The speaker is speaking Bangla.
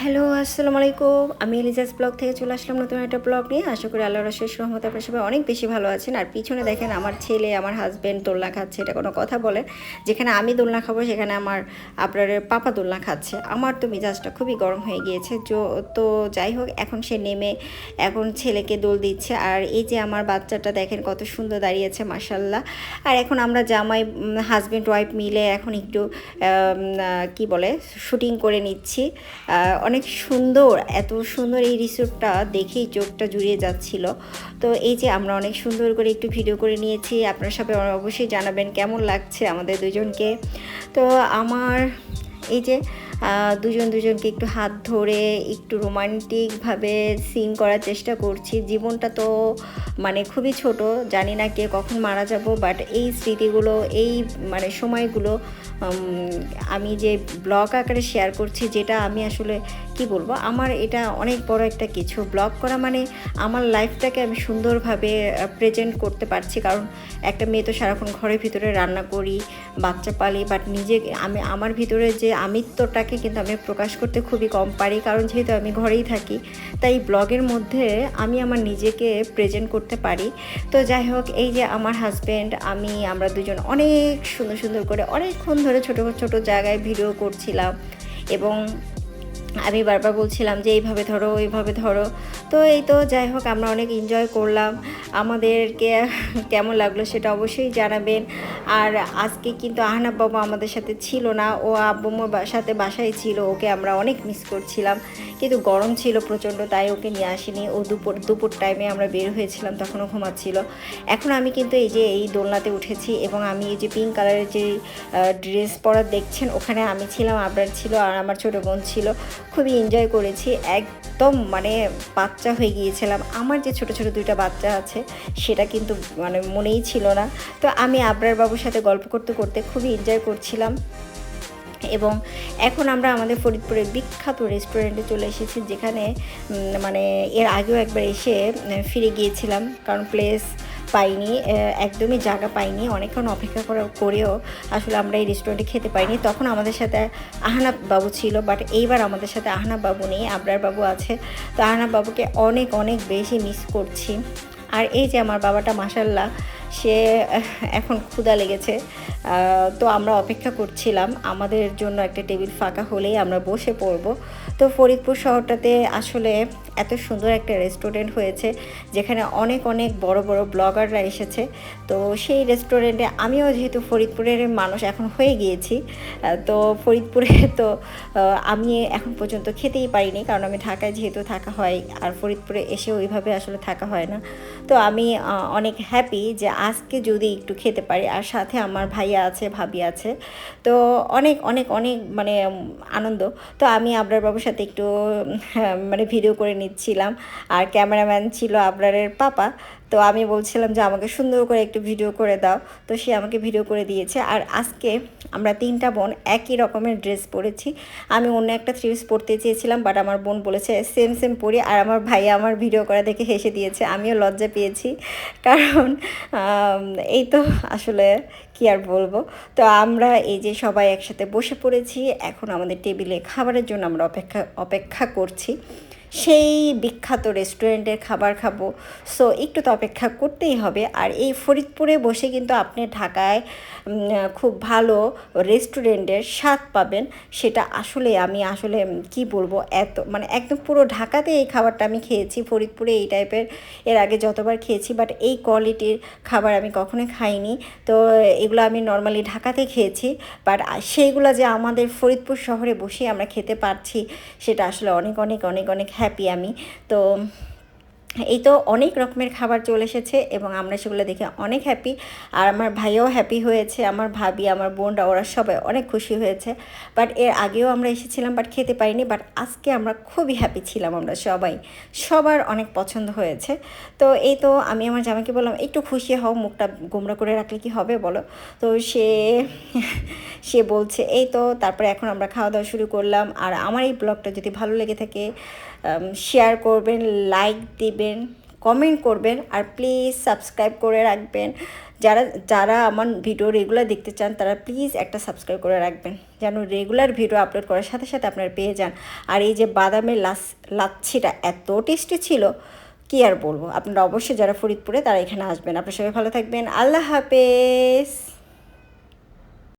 হ্যালো আসসালামু আলাইকুম আমি এলিজাস ব্লগ থেকে চলে আসলাম নতুন একটা ব্লগ নিয়ে। আশা করি আল্লাহ রশেষ রহমত আপনার সবাই অনেক বেশি ভালো আছেন। আর পিছনে দেখেন, আমার ছেলে, আমার হাজব্যান্ড দোলনা খাচ্ছে, এটা কোনো কথা বলে। যেখানে আমি দোলনা খাব, সেখানে আমার আপনার পাপা দোলনা খাচ্ছে। আমার তো মেজাজটা খুবই গরম হয়ে গিয়েছে। তো যাই হোক, এখন সে নেমে, এখন ছেলেকে দোল দিচ্ছে। আর এই যে আমার বাচ্চাটা, দেখেন কত সুন্দর দাঁড়িয়েছে মাসাল্লাহ আর এখন আমরা জামাই হাজব্যান্ড ওয়াইফ মিলে এখন একটু কি বলে শুটিং করে নিচ্ছি। অনেক সুন্দর, এত সুন্দর এই রিসোর্টটা দেখেই চোখটা জুড়িয়ে যাচ্ছিল। তো এই যে আমরা অনেক সুন্দর করে একটু ভিডিও করে নিয়েছি, আপনার সাথে অবশ্যই জানাবেন কেমন লাগছে আমাদের দুজনকে। তো আমার এই যে দুজন দুজনকে একটু হাত ধরে একটু রোমান্টিকভাবে সিন করার চেষ্টা করছি। জীবনটা তো মানে খুবই ছোট, জানি না কে কখন মারা যাব বাট এই স্মৃতিগুলো, এই মানে সময়গুলো আমি যে ব্লগ আকারে শেয়ার করছি, যেটা আমি আসলে কি বলব, আমার এটা অনেক বড় একটা কিছু। ব্লগ করা মানে আমার লাইফটাকে আমি সুন্দরভাবে প্রেজেন্ট করতে পারছি। কারণ একটা মেয়ে তো সারাক্ষণ ঘরের ভিতরে রান্না করি, বাচ্চা পালি বাট নিজে আমি, আমার ভিতরে যে আমিত্বটাকে কিন্তু আমি প্রকাশ করতে খুবই কম পারি, কারণ যেহেতু আমি ঘরেই থাকি, তাই ব্লগের মধ্যে আমি আমার নিজেকে প্রেজেন্ট করতে পারি। তো যাই হোক, এই যে আমার হাজব্যান্ড আমি, আমরা দুজন অনেক সুন্দর সুন্দর করে অনেকক্ষণ ধরে ছোটো ছোটো জায়গায় ভিডিও করছিলাম এবং আমি বারবার বলছিলাম যে এইভাবে ধরো এইভাবে ধরো। তো এই তো যাই হোক, আমরা অনেক এনজয় করলাম। আমাদেরকে কেমন লাগল সেটা অবশ্যই জানাবেন। আর আজকে কিন্তু আহনাব বাবু আমাদের সাথে ছিল না। ও আব্বুমোর সাথে বাসায় ছিল। ওকে আমরা অনেক মিস করছিলাম। কিন্তু গরম ছিল প্রচণ্ড, তাই ওকে নিয়ে আসিনি। ও দুপুর দুপুর টাইমে আমরা বের হয়েছিলাম, তখনও ঘুমাচ্ছিল। এখন আমি কিন্তু এই যে এই দোলনাতে উঠেছি এবং আমি এই যে পিঙ্ক কালারের যে ড্রেস পরা দেখছেন, ওখানে আমি ছিলাম, আবরার ছিল আর আমার ছোটো বোন ছিল। খুবই এনজয় করেছি, একদম মানে বাচ্চা হয়ে গিয়েছিলাম। আমার যে ছোট ছোট দুইটা বাচ্চা আছে, সেটা কিন্তু মানে মনেই ছিল না। তো আমি আবরার বাবুর সাথে গল্প করতে করতে খুবই এনজয় করছিলাম। এবং এখন আমরা আমাদের ফরিদপুরের বিখ্যাত রেস্টুরেন্টে চলে এসেছি, যেখানে মানে এর আগেও একবার এসে ফিরে গিয়েছিলাম, কারণ প্লেস পাইনি একদমই জায়গা পাইনি, অনেকক্ষণ অপেক্ষা করা, করেও আসলে আমরা এই রেস্টুরেন্টে খেতে পাইনি। তখন আমাদের সাথে আহনাব বাবু ছিল বাট এইবার আমাদের সাথে আহনাব বাবু নেই, আবরার বাবু আছে। তো আহনাব বাবুকে অনেক অনেক বেশি মিস করছি। আর এই যে আমার বাবাটা মাসাল্লাহ সে এখন ক্ষুদা লেগেছে। তো আমরা অপেক্ষা করছিলাম। আমাদের জন্য একটা টেবিল ফাঁকা হলেই আমরা বসে পড়ব। তো ফরিদপুর শহরটাতে আসলে এত সুন্দর একটা রেস্টুরেন্ট হয়েছে, যেখানে অনেক অনেক বড় বড় ব্লগাররা এসেছে। তো সেই রেস্টুরেন্টে আমিও যেহেতু ফরিদপুরের মানুষ এখন হয়ে গিয়েছি তো ফরিদপুরে তো আমি এখন পর্যন্ত খেতেই পারিনি, কারণ আমি ঢাকায় যেহেতু থাকা হয়, আর ফরিদপুরে এসে ওইভাবে আসলে থাকা হয় না। তো আমি অনেক হ্যাপি যে আজকে যদি একটু খেতে পারি, আর সাথে আমার ভাইয়া আছে ভাবি আছে। তো অনেক অনেক অনেক মানে আনন্দ। তো আমি আবরার বাবুর সাথে একটু হ্যাঁ, মানে ভিডিও করে নিচ্ছিলাম। আর ক্যামেরাম্যান ছিল আবরারের পাপা। তো আমি বলছিলাম যে আমাকে সুন্দর করে একটু ভিডিও করে দাও। তো সে আমাকে ভিডিও করে দিয়েছে। আর আজকে আমরা তিনটা বোন একই রকমের ড্রেস পরেছি। আমি অন্য একটা থ্রি পিস পরতে চেয়েছিলাম বাট আমার বোন বলেছে সেম সেম পরি। আর আমার ভাইয়া আমার ভিডিও করা দেখে হেসে দিয়েছে। আমিও লজ্জা পেয়েছি। কারণ এই তো আসলে কি আর বলব? তো আমরা এই যে সবাই একসাথে বসে পড়েছি। এখন আমাদের টেবিলে খাবারের জন্য আমরা অপেক্ষা অপেক্ষা করছি। সেই বিখ্যাত রেস্টুরেন্টের খাবার খাব। সো একটু তো অপেক্ষা করতেই হবে। আর এই ফরিদপুরে বসে কিন্তু আপনি ঢাকায় খুব ভালো রেস্টুরেন্টের স্বাদ পাবেন। সেটা আসলে আমি আসলে কি বলব, এত মানে একদম পুরো ঢাকাতে এই খাবারটা আমি খেয়েছি। ফরিদপুরে এই টাইপের, এর আগে যতবার খেয়েছি বাট এই কোয়ালিটির খাবার আমি কখনোই খাইনি। তো, এগুলো আমি নর্মালি ঢাকাতে খেয়েছি। বাট সেইগুলো যে আমাদের ফরিদপুর শহরে বসে আমরা খেতে পারছি, সেটা আসলে অনেক অনেক অনেক অনেক হ্যাপি আমি। তো এই তো অনেক রকমের খাবার চলে এসেছে এবং আমরা সেগুলো দেখে অনেক হ্যাপি আর আমার ভাইও হ্যাপি হয়েছে, আমার ভাবি, আমার বোনরা, ওরা সবাই অনেক খুশি হয়েছে। বাট এর আগেও আমরা এসেছিলাম বাট খেতে পারিনি বাট আজকে আমরা খুবই হ্যাপি ছিলাম আমরা সবাই। সবার অনেক পছন্দ হয়েছে। তো এই তো আমি আমার জামাকে বললাম, একটু খুশি হও, মুখটা গোমরা করে রাখলে কি হবে বলো? তো সে সে বলছে, এই তো, তারপরে এখন আমরা খাওয়া দাওয়া শুরু করলাম। আর আমার এই ব্লগটা যদি ভালো লেগে থাকে শেয়ার করবেন লাইক দিবেন কমেন্ট করবেন, আর প্লিজ সাবস্ক্রাইব করে রাখবেন। যারা যারা আমার ভিডিও রেগুলার দেখতে চান, তারা প্লিজ একটা সাবস্ক্রাইব করে রাখবেন, যেন রেগুলার ভিডিও আপলোড করার সাথে সাথে আপনারা পেয়ে যান। আর এই যে বাদামের লাস, লাচ্ছিটা এত টেস্টি ছিল, কি আর বলব? আপনারা অবশ্যই যারা ফরিদপুরে, তারা এখানে আসবেন। আপনারা সবাই ভালো থাকবেন। আল্লাহ হাফেজ।